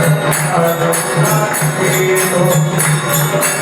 I'm not know.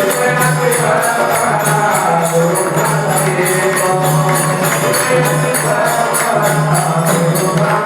Thank you.